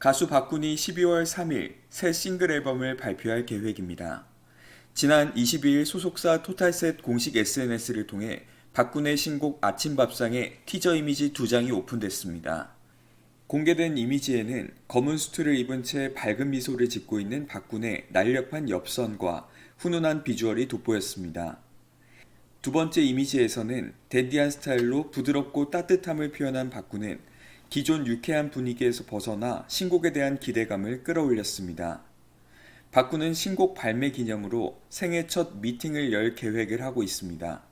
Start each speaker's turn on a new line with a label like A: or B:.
A: 가수 박군이 12월 3일 새 싱글 앨범을 발표할 계획입니다. 지난 22일 소속사 토탈셋 공식 SNS를 통해 박군의 신곡 아침밥상의 티저 이미지 두 장이 오픈됐습니다. 공개된 이미지에는 검은 수트를 입은 채 밝은 미소를 짓고 있는 박군의 날렵한 엽선과 훈훈한 비주얼이 돋보였습니다. 두 번째 이미지에서는 댄디한 스타일로 부드럽고 따뜻함을 표현한 박군은 기존 유쾌한 분위기에서 벗어나 신곡에 대한 기대감을 끌어올렸습니다. 박군은 신곡 발매 기념으로 생애 첫 미팅을 열 계획을 하고 있습니다.